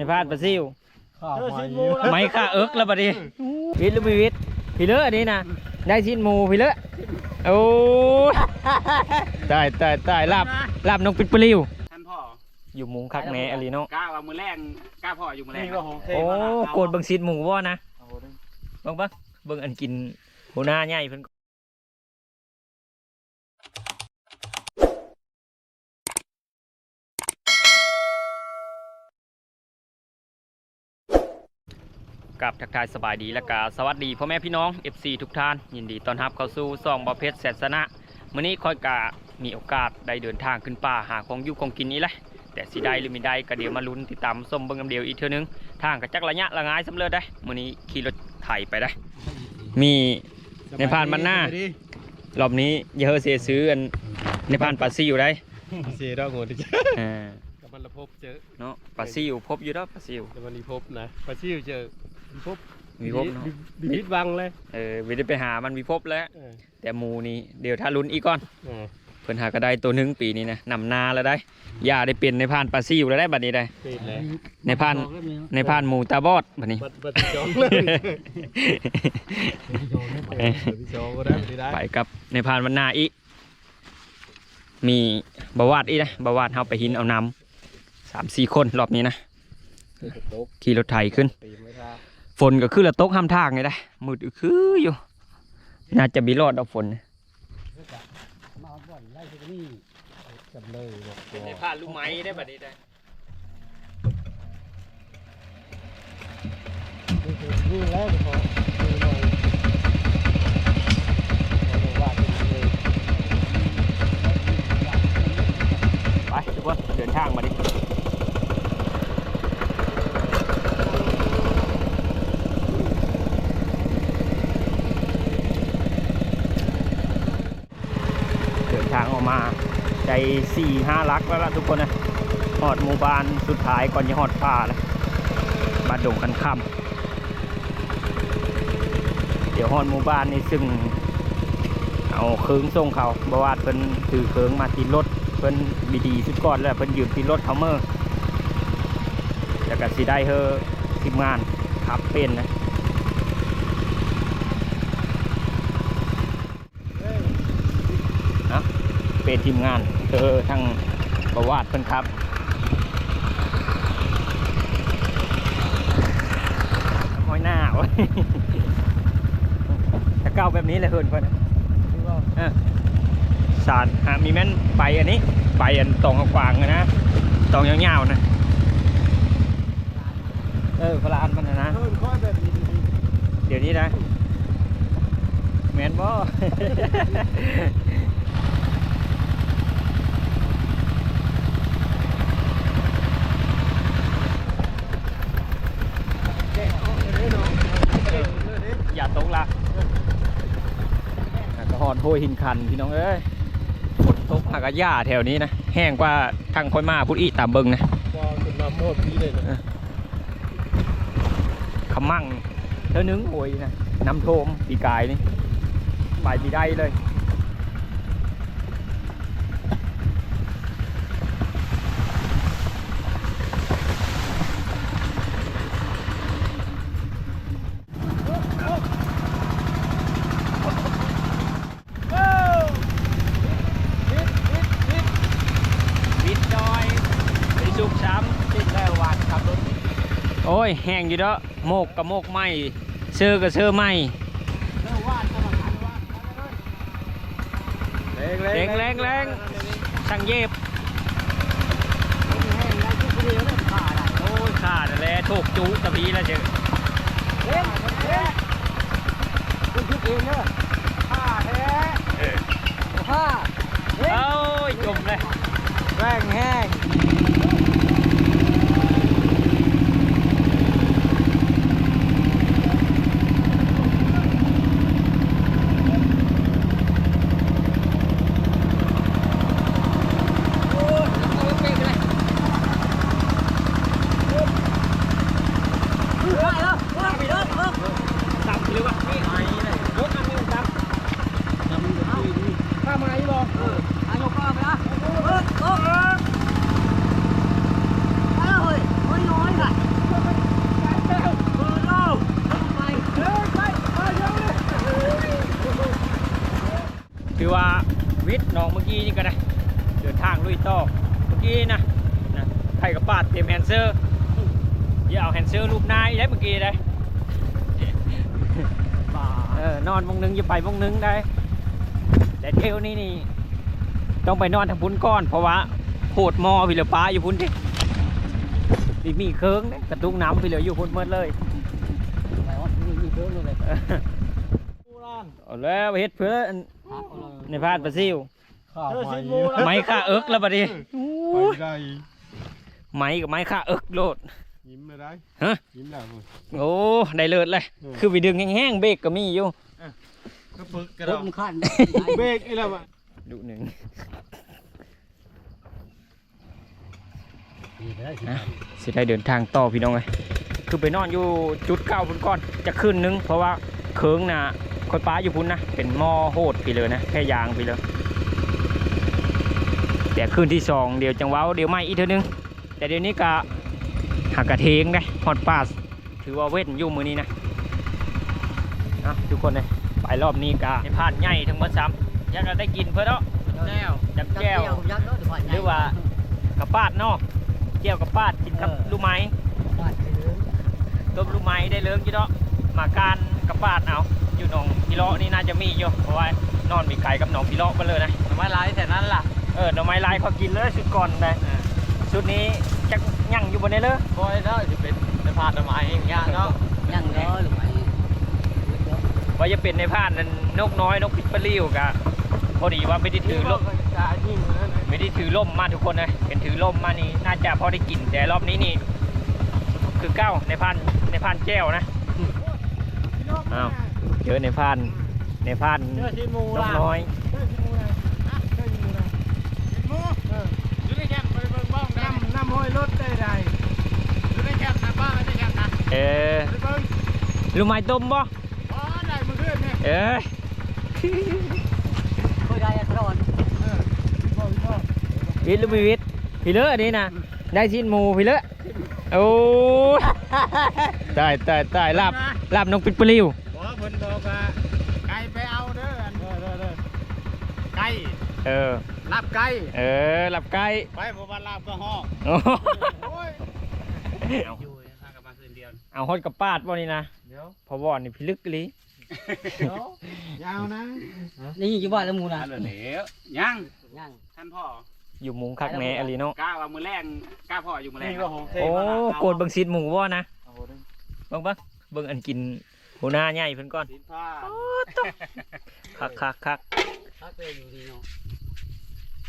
ในพาดปลาซิวข้าวไฟไม้ค่าเอิกแล้วบัดนี้วิทย์หรือไม่วิทย์พี่เลอะอันนี้นะได้ชิ้นหมูพี่เลอะโอ้ยตายตายตายลาบลาบนกปิดปลิวท่านพ่ออยู่มุงคักแหน่อลีเนาะกล้าว่ามือแรงกล้าพ่ออยู่มือแรงนี่ก็ของเทโอ้มานะโกดเบิ่งซีดหมูว่นะเอาเด้อเบิ่งเบิ่งเบิ่งอันกินหัวหน้าใหญ่เพิ่น กับทักทายสบายดีและกาสวัสดีพ่อแม่พี่น้อง FC ทุกท่าน ยินดีต้อนรับเข้าสู่ซ่องบอเพชรแสนสนะมื้อนี้ค่อยกะมีโอกาสได้เดินทางขึ้นป่าหาของอยู่ของกินนี้แหละแต่สิได้หรือไม่ได้ก็เดี๋ยวมาลุ้นติดตามส้มเบิ่งกำเดียวอีกเท่านึงทางกระจักระยะละงายสำเร็จได้มื้อนี้ขี่รถไถไปได้ มีในพานมันหน้ารอบนี้อย่าเฮอเสียซื้ออันในพานปลาซิวได้เสียดอกหัวดิจ้ะอ่าแต่มันละพบเจอเนาะปลาซิวพบอยู่แล้วปลาซิวแต่มันรีพบนะปลาชิวเจอรี พบมีพบเนาะดิบิดวังเลยเออวิได้ไปหามันมีพบแล้ว เออแต่หมูนี่เดี๋ยวถ้าลุ้นอีกก่อน เออเพิ่นหาก็ได้ตัวหนึงปีนี้นะนำนาแล้วได้ย่าได้เป็นในพานปลาซิวแล้วได้บัดนี้ได้ปิดเลยในพานในพานหมูตาบอดบัดนี้ บัดบัดจองเลยเออบัดจองก็ได้ไม่ได้ไปกับในพานวันนาอีกมีบาวาดอีกนะบาวาดเฮาไปหินเอาน้ำสามสี่คนรอบนี้นะตกขี่รถไถขึ้น ตีไม่ได้ ฝนก็คือละตกห้ามทางไงได้มืดอึคืออยู่ น่าจะมีรอดเอาฝนมาบ่อนไล่ที่นี่จำเลยบอกเป็นในพานลูกไม้ได้บัดนี้ได้นี่แล้วพอดูหน่อยเอาว่าเป็นเลยไปทุกคนเดินทางมาดิเดินทางออกมาใจ สี่ห้าลักแล้วล่ะทุกคนนะหอดหมู่บ้านสุดท้ายก่อนจะหอดป่าแล้วบ้าดงกันค่ำเดี๋ยวหอดหมู่บ้านนี่ซึ่งเอาเคิงส่งเขาบวาดเพิ่นถือเคิงมาติดรถเพิ่นบีดีสุดก่อนแล้วเพิ่นยืมติดรถเขาเมอร์แล้วก็สิได้เฮอทีมงานขับเป็นนะเป็นทีมงาน เธอทั้งประวาดเพิ่นครับห้อยหน้าโอ้ยถ้าเก้าแบบนี้เลยเฮินเพิ่นสารหามีแม่นใบอันนี้ใบอันตองกว้างๆอะนะตองยาวๆนะเออพลานมันนะนะเพิ่มข้อแบบนี้เดี๋ยวนี้นะแมนบ่ อย่าตกละอะก็หอด โพยหินคันพี่น้องเอ้ยฝนตกหากะหญ้าแถวนี้นะแห้งกว่าทางค่อยมาพุทธอีตามเบิงนะพอคุณมาโมดพี่เลยนะขมั่งเท่านึงโอยนะน้ำโทมปีกายนี่ไปปีได้เลย วิดดอยไปสุกช้ำติดแล้ววันขับรถ โอ้ ยแห้งอยู่เด้อโมกกับโมกไหมเสื้อกับเสื้อไหมแรงแรงแรงสั่งเย็บโอ้ยขาดแล้วถูกจูตะพีแล้วเจ้ะคุณคิดเองเนอะผ้าแท้เออผ้าโอ้ยจมเลยแรงแห้ง ถือว่าวิทย์หนองเมื่อกี้นี่ก็ไน้เดินทางลุยต่อเมื่อกี้นะนะไผ่กับปาดเตรียมแอนเซอร์ อย่าเอาแฮนเซอร์รูปนายได้เมื่อกี้ได้ป่าเออนอนวงนึงอย่าไปวงนึงได้ แต่เที่ยวนี้นี่ต้องไปนอนทางพุ้นก้อนเพราะว่าโหดมอพี่เหลือปลาอยู่พุ้นดิดิมีเคิงเด้กระตุกน้ำพี่เหลืออยู่พุ้นเมื่อเลยไปวัดนี่มีเพิ่มเลยเอาแล้วเฮ็ดเพื่ออันในพาดปลาซิวข้าวไม้ค่าเอิกแล้วบัดนี้ไปได้ไม้กับไม้ค่าเอิกโลด ยิ้มเลยได้ฮะยิ้มแล้วมึงโอ้ ได้เลิศเลยคือไปดึงแห้งๆเบรกก็มีอยู่ก็ฝึกกันรเราถมันขั้นเบรกไอ้แล้วอะดูหนึ่งนี่ได้สิสิได้เดินทางต่อพี่น้องเลยคือไปนอนอยู่จุดเก้าพุ่นก่อนจะขึ้นนึง เพราะว่าเคิงน่ะคอยป้าอยู่พุ่นนะ เป็นหม้อโหดไปเลยนะแค่ยางไปเลยแต่คืนที่สองเดี๋ยวจังหวะเดี๋ยวไม่อีกเท่านึง แต่เดี๋ยวนี้ก็ หักกระเทงได้ฮอตปาสถือว่าเว้นอยู่มือนี้นะนะทุกคนเลยไปรอบนี้ก็ให้พลาดใหญ่ทั้งหมดซ้ำยังก็ได้กินเพื่อเนาะแก้วจับแก้วยักษ์เนาะเดี๋ยวหรือว่ากับปาดเนาะเกี่ยวกับปาดกินกับลูกไม้บ้านไปเลยต้มลูกไม้ได้เลิงกี่เนาะมาการกับปาดเอาอยู่หนองพิเลาะนี่น่าจะมีอยู่เพราะว่านอนมีไก่กับหนองพิเลาะกันเลยนะทำไมไลฟ์แต่นั้นล่ะเออหน่อไม้ลายเขากินเลยชุดก่อนเลยชุดนี้จัก ยั่งอยู่บนนี้เลยบอยเนาะจะเป็นในพาดทำไมอย่างเงี้ยเนาะยังเนาะหรือไม่ว่าจะเป็นในพานนั้นนกน้อยนกปิดปลิ้วกะพอดีว่าไม่ได้ถือร่มจะยิ่งเลยนะไม่ได้ถือร่มมาทุกคนนะเป็นถือร่มมานี่น่าจะพอได้กินแต่รอบนี้นี่ คือเก้าในพานในพานแก้วนะอ้าวเจอในพานในพานเชื่อชิมูนกล่ะน้อย เชื่อชิมูนะเชื่อชิมูนะมูเอออยู่ในแคมป์ไปเบิ่งบ้องน้ำน้ำห้ อยรถได้ไรอยู่ในแคมป์นะบ้านในแคมป์นะเออไปเบิ่งลูกไม้ต้มบ่อ๋อได้มือเพื่อนเนี่ยเอ้ยเคยได้อะตอนเออพ่อพ่อวิทย์หรือไม่วิทย์พี่เลอะอันนี้นะได้ชิ้นหมูพี่เลอะโอ้ยตายตายตายลาบลาบนกปิดปลิ้วบอกว่าเพิ่นบอกว่าไก่ไปเอาเด้ออันเด้อเด้อเด้อไก่เออ รับไก่เออหลับไก่ไปบ่ว่าลาบก็ห้องโอ้โอ้ยเอาอยู่ทางกับมาคืนเดียวเอาฮอดกับปาดบ่นี่นะเดี๋ยวพอวอนนี่พิลึกอีหลีเดี๋ยวยาวนะนี่อยู่บ้านแล้วมูนะอันเหลวยังยังท่านพ่ออยู่มุงคักแหน่อหลีเนาะกล้าว่ามือแรงกล้าพ่ออยู่มือแรงนี่ก็ของเทโอ้มาละโกดเบิ่งซีดหมูบ่นะเอาเด้อเบิ่งเบิ่งเบิ่งอันกินหัวหน้าใหญ่เพิ่นก่อนสินผ้าคักคักคักพักไปอยู่ดีเนาะ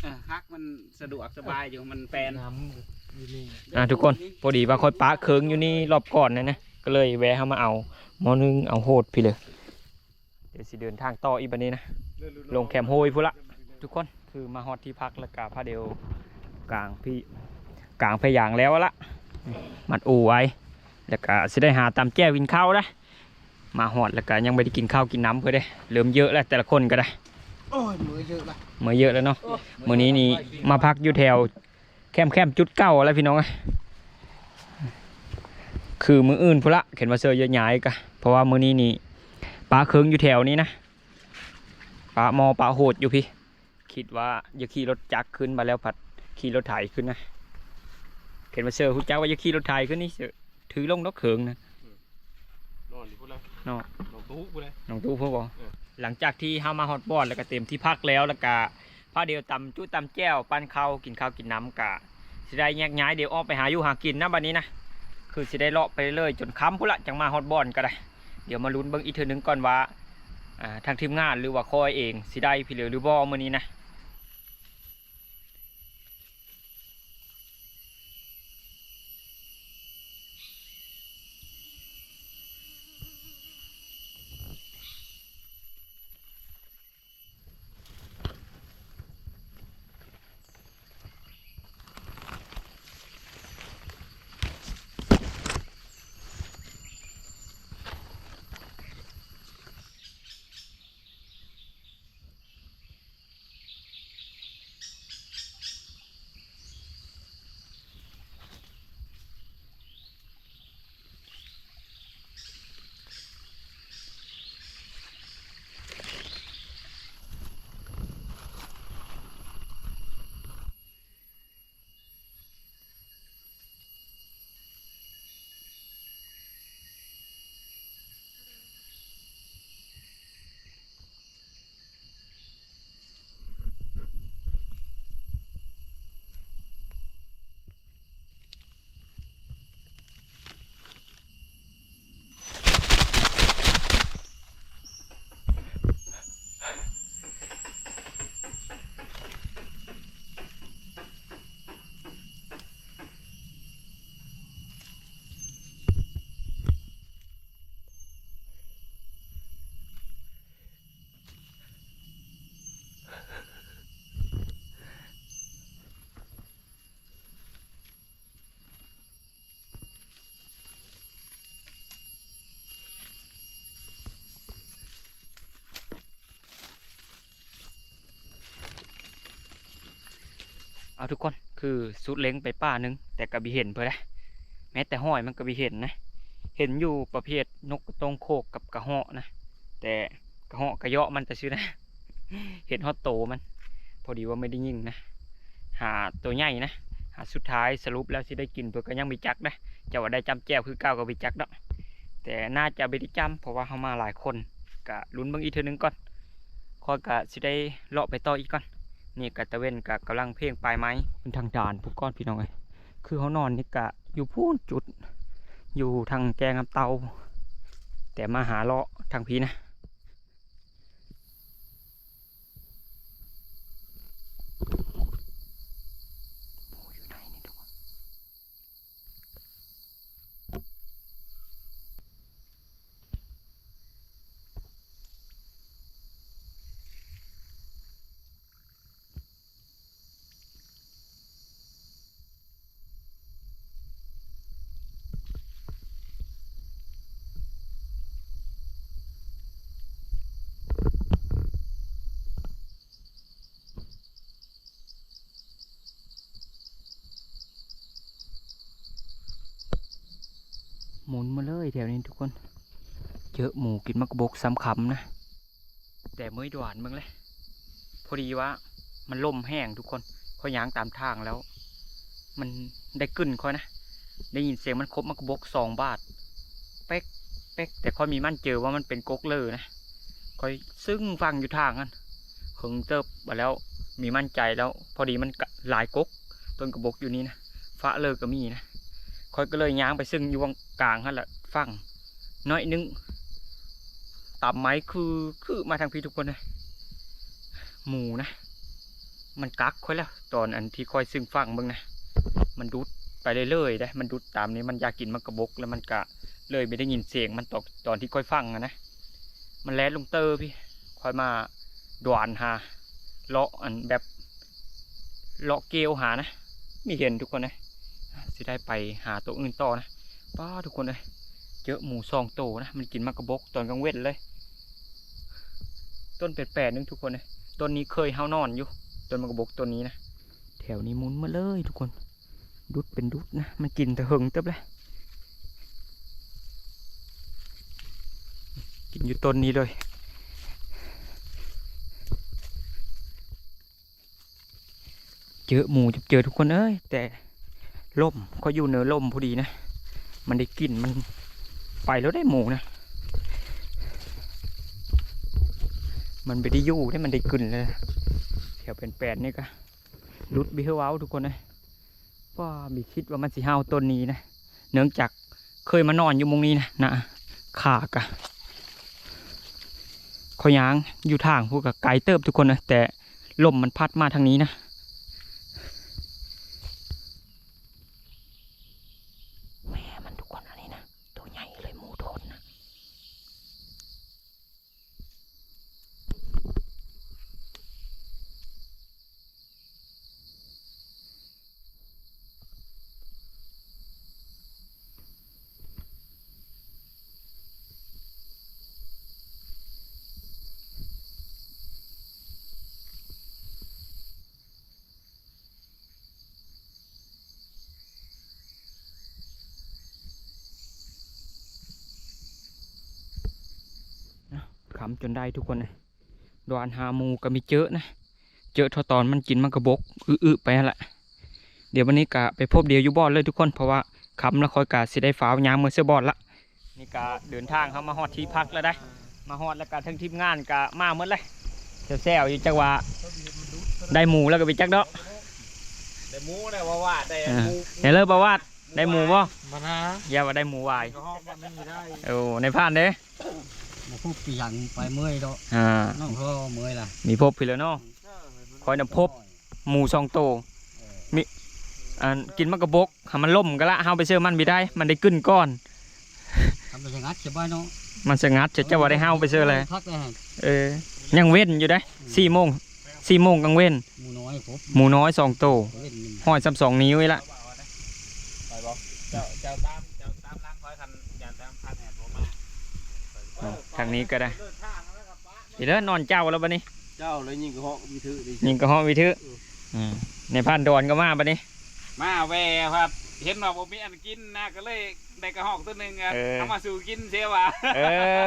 เออฮักมันสะดวกสบายอยู่มันแปลนน้ำอยู่นี่อะทุกคนพอดีว่าค่อยปะเคิงอยู่นี่รอบก่อนนะนะก็เลยแวะเข้ามาเอาหมอนึงเอาโหดพี่เลยเดี๋ยวสิเดินทางต่ออีกบันนี้นะลงแคมโฮยพุ่นละทุกคนคือมาฮอดที่พักแล้วกาพาเดียวกลางพี่กลางพยางแล้วละมัดอูไว้แล้วก็สิได้หาตามแจ้วินข้าวนะมาฮอดแล้วก็ยังไม่ได้กินข้าวกินน้ำเพื่อได้เริ่มเยอะแล้วแต่ละคนก็ได้ โอ้ยมือเยอะละเมื่อเยอะแล้วเนาะมื้อนี้นี่มาพักอยู่แถว แคมป์แคมป์จุดเก้าแล้วพี่น้องเอ้ยคือมืออื่นพุ่นละเข็นมาเซอร์เยอะใหญ่กะเพราะว่ามื้อนี้นี่ปลาเคิงอยู่แถวนี้นะปลาหมอปลาโหดอยู่พี่ คิดว่าอย่าขี่รถจักรขึ้นมาแล้วผัดขี่รถไถขึ้นนะเข็นมาเซอร์คุณจ้าว่าอย่าขี่รถไถขึ้นนี่เสือถือลงนกเขิงนะนอนดิพูดแล้วเนาะนอนตู้พูดเลยน้องตู้พูดบอกเออ หลังจากที่เฮามาฮอตบอดแล้วก็เต็มที่พักแล้วแล้วก็พาเดียวตำจุ้ตำแจ้วปั้นข้าวกินข้าวกินน้ำกะสิได้แยกย้ายเดี๋ยวออกไปหาอยู่หากินนะบัดนี้นะคือสิได้เลาะไปเรื่อยจนค้ำพุ่นละจังมาฮอตบอลก็ได้ เดี๋ยวมาลุ้นเบิ้งอีกเทื่อนึงก่อนว่าทางทีมงานหรือว่าคอยเองสิได้พี่เหลือหรือบ่มื้อนี้นะ เอาทุกคนคือสุดเล้งไปป่าหนึง แต่ก็บิเห็นเพื่อนะแม้แต่ห้อยมันก็บิเห็นนะ เห็นอยู่ประเภทนกกรงโคกกับกระเหาะนะ แต่กระเหาะกระเยาะมันแต่ชื่อนะ เห็นฮอตโตมัน พอดีว่าไม่ได้ยิงนะ หาตัวใหญ่นะ หาสุดท้ายสรุปแล้วสิได้กินเพื่อก็ยังมีจักนะจะว่าได้จำแจวคือเก้าวกับมีจักดอกแต่น่าจะไม่ได้จำเพราะว่าเขามาหลายคนกะลุ้นเบิ่งอีกเทอนึงก่อนคอยกะสิได้เลาะไปต่ออีกก่อน นี่กะตะเวนกะกำลังเพ่งปลายไม้เป็นทางด่านผู้ก้อนพี่น้องเลยคือเขานอนนี่กะอยู่พูนจุด อยู่ทางแกงน้ำเตา แต่มาหาเลาะทางพีนะ อยู่ไหนนี่ทุกคนหมุนมาเลย แถวนี้ทุกคน เยอะหมูกินมักบกซ้ำคำนะ แต่เมื่อดวนมึงเลย พอดีว่า มันล่มแห้งทุกคนคอยยางตามทางแล้ว มันได้กึ่นค่อยนะ ได้ยินเสียงมันครบมักบกสองบาท เป๊กเป๊กแต่ค่อยมีมั่นเจอว่ามันเป็นกกเลอนะค่อยซึ่งฟังอยู่ทางนั้นหึงเติบมาแล้วมีมั่นใจแล้ว พอดีมันหลายกกต้นกระบกอยู่นี่นะฟ้าเลอก็มีนะค่อยก็เลยย้างไปซึ่งอยู่กลางนั่นแหละ ฟังน้อยนึงตับไม้คือคือมาทางพี่ทุกคนเลยหมูนะ มันกักค่อยแล้ว ตอนอันที่ค่อยซึ่งฟังเบิ่งนะมันดุดไปเรื่อยๆได้มันดุดตามนี้มันอยากกินมันกระบกแล้วมันกะเลยไม่ได้ยินเสียงมันตกตอนที่ค่อยฟังอะนะ มันแลดลงเตอร์พี่ค่อยมาดวนหาเลาะอันแบบเลาะเกลียวหานะไม่เห็นทุกคนนะสิได้ไปหาตัวอื่นต่อนะป้าทุกคนเลย เจอหมูซองโตนะ มันกินมากระบกตอนกลางเว้นเลย ต้นเป็ดแปดนึงทุกคนเลยต้นนี้เคยเฮานอนอยู่ ต้นมะกระบกต้นนี้นะ แถวนี้มุนมาเลยทุกคน ดุดเป็นดุดนะ มันกินแต่หึงเต็บเลยกินอยู่ต้นนี้เลยเจอหมูจะเจอทุกคนเอ้ยแต่ล่มเขาอยู่เหนือล่มพอดีนะ มันได้กลิ่นมัน ไปแล้วได้หมูนะ มันไปได้ยู่ได้มันได้กลิ่นเลยแถวเป็นแปดนี่ก็รุดบิเฮว้าทุกคนนะว่ามีคิดว่ามันสิเฮาต้นนี้นะ เนื่องจากเคยมานอนอยู่มุงนี้นะนะขากะขอยางอยู่ทางพวกกับไกเติบทุกคนนะแต่ลมมันพัดมาทางนี้นะ แม่มันทุกคนอันนี้นะ ตัวใหญ่เลยหมูโทนนะ ขำ จนได้ทุกคนเลยดอนหาหมูก็มีเจอะนะ เจอะเทอตอนมันกินมันกระบกอื้อๆไปนั่นแหละเดี๋ยววันนี้กะไปพบเดียวอยู่บอดเลยทุกคนเพราะว่าคำแล้วคอยกะสิได้ฟ้าวยามมือเสื้อบอดละนี่กะเดินทางเข้ามาฮอดที่พักแล้วได้ มาฮอดแล้วกะทั้งทีมงานกะมาหมดเลยแซวๆอยู่จังหวะได้หมูแล้วก็ไปจักเนาะได้หมูได้ว่าว่าได้อ่าหมูเดี๋ยวเลิกประวัติได้หมูบ่มานะอย่าว่าได้หมูวายก็ห้องมันไม่ได้โอ้ในพานเด้มา พูดปีหยังไปเมื่อยดอกอ่าน้องเขาเมื่อยล่ะมีพบพี่แล้วเนาะ คอยนำพบ หมูสองโตวมีอันกินมันกระบกหามันล่มก็ละเฮาไปเชื่อมันไม่ได้ มันได้ขึ้นก้อน ทำเป็นงัดเก็บไว้เนาะมันสงัดจะจะว่าได้เฮาไปเชื่อเลยพักเลยฮะเออ ยังเว้นอยู่ได้สี่โมงสี่โมงกลางเว้น หมูน้อยผมหมูน้อยสองโตวเล่นมันห้อยซ้ำสองนิ้วไว้ละ ไปบอกเจ้าเจ้าตามเจ้าตามล้างคอยคันอย่าตามคันแอบผมมา อ่า ทางนี้ก็ได้เดินทางแล้วกับป้าอีเด้อนอนเจ้าแล้วบัดนี้ เจ้าเลยยิงกระหอกมีถือดิยิงกระห้องวิทึอืมในพันดอนก็มาบัดนี้ มาแวครับ เห็นว่าผมมีอันกินนะก็เลยได้กระหอกตัวหนึ่งอะเออเอามาสู่กินเสียว่ะเอ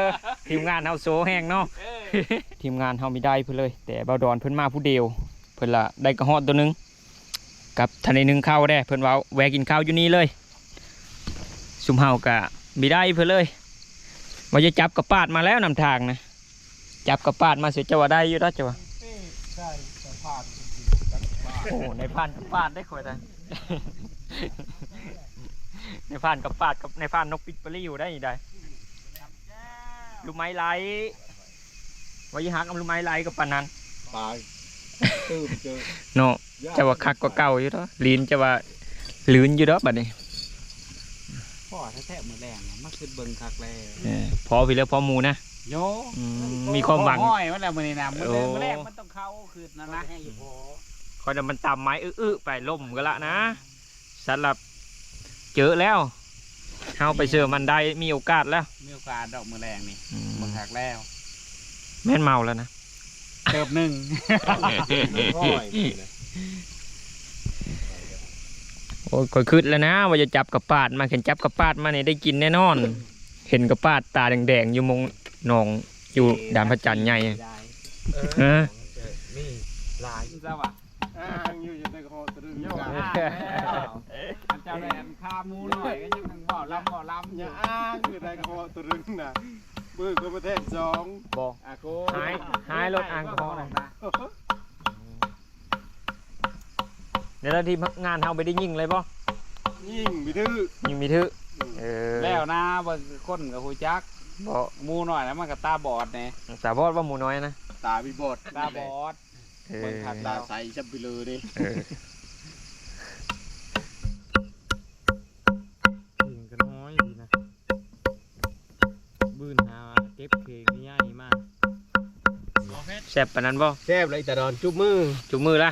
อทีมงานเฮาโซแห้งเนาะเออทีมงานเฮาไม่ได้เพิ่นเลย แต่เบาดอนเพิ่นมาผู้เดียว เพิ่นละได้กระหอดตัวหนึงกับทันในหนึ่งข้าวได้ เพิ่นว่าแวะกินข้าวอยู่นี่เลย ซุมเฮากะไม่ได้เพิ่นเลย ว่าจะจับกระปาดมาแล้วนำทางนะ จับกระปาดมาเสียจะว่าได้อยู่แล้วจ้ะวะเอ้ได้สะพานโอ้ในพานกระปาดได้ค่อยได้ในพานกระปาดกับในพานนกปิดปลีอยู่ได้ได้ลูกไม้ไหลว่าจะหักเอาลูกไม้ไหลกับปานนั้นตายตื้มเจอเนาะจะว่าคักกว่าเก่าอยู่เนาะลีนจะว่าลืนอยู่เนาะบัดนี้ พ่อแท้ๆมือแรงอะมาขึ้นเบิ่งคักแล้เออพอพี่แล้วพอหมูนะ โยอืมมีความหวัง ห้อยมันแล้วมือนี่นะมือโอ้มือแรกมันต้องเข้าคืนนะนะให้พอคอยนำมันตามไม้อื้อๆไปล่มก็ละนะสำหรับเจอแล้วเฮาไปเจอมันได้มีโอกาสแล้วมีโอกาสดอกมือแรงนี่อืมเบิ่งคักแล้ว แม่นเมาแล้วนะ เติบหนึ่งห้อยนี่นะโอ้ยคอยคืดแล้วนะ ว่าจะจับกระปาดมาเห็นจับกระปาดมาเนี่ยได้กินแน่นอน เห็นกระปาดตาแดงๆอยู่มงหนองอยู่ด่านพระจันทร์ใหญ่อะได้เออนี่ลายทราบป่ะอ้างอยู่อยู่ในกระหอตรึงโยอยู่กกันอ่าแล้วมันเจ้าแดนคาหมูหน่อยก็ยังบ่ลำบ่ลำออย่าอ้างอยู่ในกระหอตรึงนะมือก็ประเทศสองบอกอาโกหายหายรถอ่างทองน่ะ ดี๋ยวเราทีมงานเฮาไปได้ยิงเลยป่ะยิ่งมีดื้อยิงมีทึเออแล้วนะเบิ่งคนกับหูจักบอกหมูหน่อยแล้วมันก็ตาบอดเนี่ยสาบอดว่าหมูน้อยนะตาบีบอดตาบอดเอเบิ่องคักตาใสชับไปเลยดิเออยิงกันน้อยดีนะบื้นหาเก็บเคงง่ายมากแซ่บปานนั้นบ่แซ่บเลยแต่ดอนจุบมือจุมือละ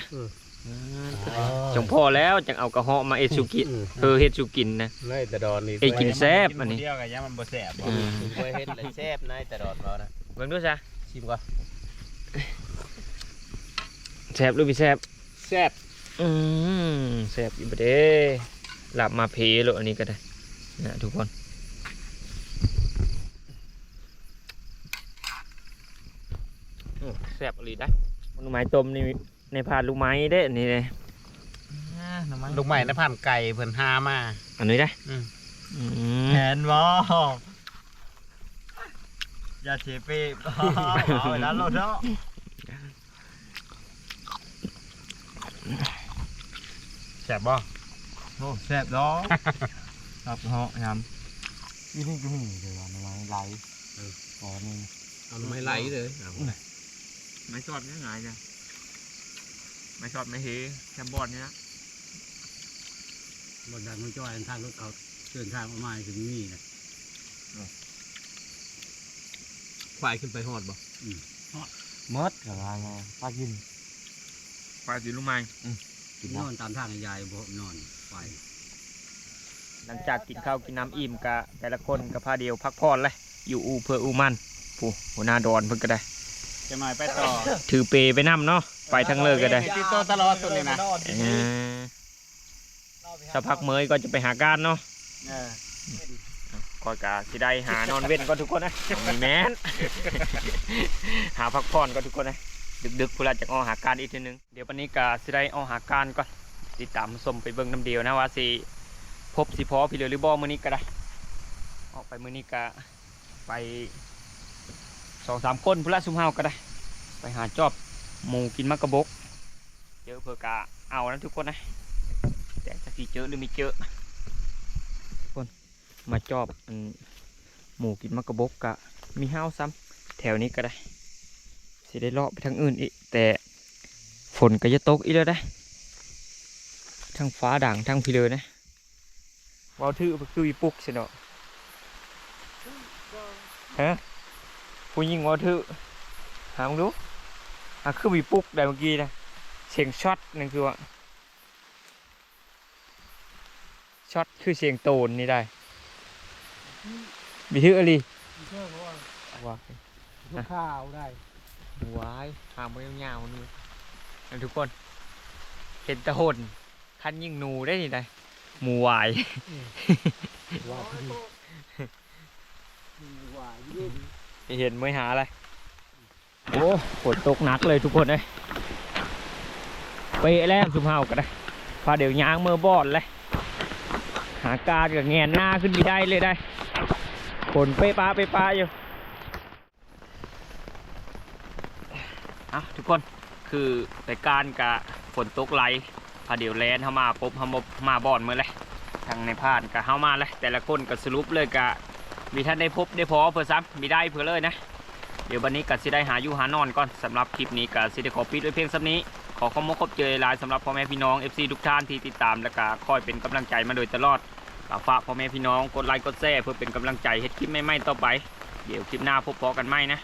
จงพอแล้วจังเอากระเหาะมาเอดสุกินเออเฮ็ดสุกินนะเลยแต่ดอนนี่ไอ้กิน แซ่บอันนี้ เดียวกับยามันบ่แซ่บบ่อืมเคยเห็นเลยแซ่บนายแต่ดอนเรานะเบิ่งดูซะชิมก่อนแซ่บหรือบ่แซ่บแซ่บอืมแซ่บอยู่บ่เด้หลับมาเพโลอันนี้ก็ได้นะทุกคนอืมแซ่บอีหลีได้ลูกไม้ต้มนี่ในพานลูกไม้เด้อันนี่เลย ลูกใหม่นะผ่านไก่เพิ่นหามาอันนี้ได้อืมอืมแผนบ่อย่าเชเป้เอาเวลาโลดเนาะแซ่บบ่โอ้แซ่บดอกครับเหาะยำยี่นี่ก็มีเลยว่ะน้ำมันไหลอ๋อนี่เอาไม่ไหลเลยไม่ชอบเนี่ยไงจ้ะไม่ชอบไม่เฮแคมบอดเนี่ยนะ บนทางมันจ้อยทางรถเขาเดินทางออกมาถึงนี่นะควายขึ้นไปหอดบ่มดกับว่าไงปลากินปลาสีลูกไม้นอนตามทางยายบ่นอนไปหลังจากกินข้าวกินน้ำอิ่มกะแต่ละคนก็พาเดียวพักผ่อนเลยอยู่อูเพื่ออูมันผู้หัวหน้าดอนเพิ่นก็ได้ จะหน่อยไปต่อ ถือเปไปนํเนาะไปทั้งเลิกก็ได้ติดต่อตลอดตัวนี้นะเออ สักพักเมยก็จะไปหาการเนาะเออคอยกะสิได้หานอนเว้นก็ทุกคนนะมีแมนหาพักผ่อนก็ทุกคนนะดึกๆพูดละจากออกหาการอีกทีหนึงเดี๋ยววันนี้กะสิได้ออกหาการก่อนติดตามชมไปเบิ่งน้ำเดียวนะว่าสิพบสิพอพี่เหลือหรือบ่มื้อนี้ก็ได้ออกไปมื้อนี้กะไปสองสามคนพูละซุมเฮาก็ได้ ไปหาจอบหมูกินมักกะบกเจอเพื่อกะเอานะทุกคนนะ แต่เจอหรือไม่เจอคนมาจอบหมูกินมักกะบกกะ มีห้าวซ้ำแถวนี้ก็ได้สิได้เลาะไปทางอื่นอีก แต่ฝนก็จะตกอีกแล้วได้ทั้งฟ้าด่างทั้งพี่เลยนะว้าวถือคือปุกสิเนาะฮะผู้หญิงว้าวถือหามดูอะคือวีปุกได้เมื่อกี้นะเสียงช็อตนั่นคือว่า ช็อตคือเสียงโตนนี่ได้มีถืออะไรเชื่อว่าว้าทุกข้าวได้วายหางไปยาวๆนี่นะทุกคนเห็นแตะหนคันยิงหนูได้นี่ไดหมูหวายว่าพี่ว่ายืนเห็นไม่หาอะไรโอ้ฝนตกหนักเลยทุกคนเลยเปะแล้วสุมเฮาก็ได้พาเดี๋ยวยางเมื่อบอดเลย หาการกับแงนหน้าขึ้นไปได้เลยได้ฝนเปะปลาเปะปลาอยู่เอาทุกคนคือไปการกับฝนตกไหลพาเดี๋ยวแลนเข้ามาปุ๊บเขามามาบ่อดเมื่อไรทางในพานกับเข้ามาเลยแต่ละคนก็สรุปเลยกะมีท่านได้พบได้พอเพื่อซ้ำมีได้เพื่อเลยนะ เดี๋ยววันนี้ก็สิได้หาอยู่หานอนก่อนสำหรับคลิปนี้ก็สิได้ขอปิดไว้เพียงสำนี้ ขอขอบคุณขอบเจอหลายสำหรับพ่อแม่พี่น้อง FC ทุกท่านที่ติดตามและก็คอยเป็นกำลังใจมาโดยตลอดฝากพ่อแม่พี่น้องกดไลค์กดแชร์เพื่อเป็นกำลังใจเฮ็ดคลิปใหม่ๆต่อไป เดี๋ยวคลิปหน้าพบพอกันใหม่นะ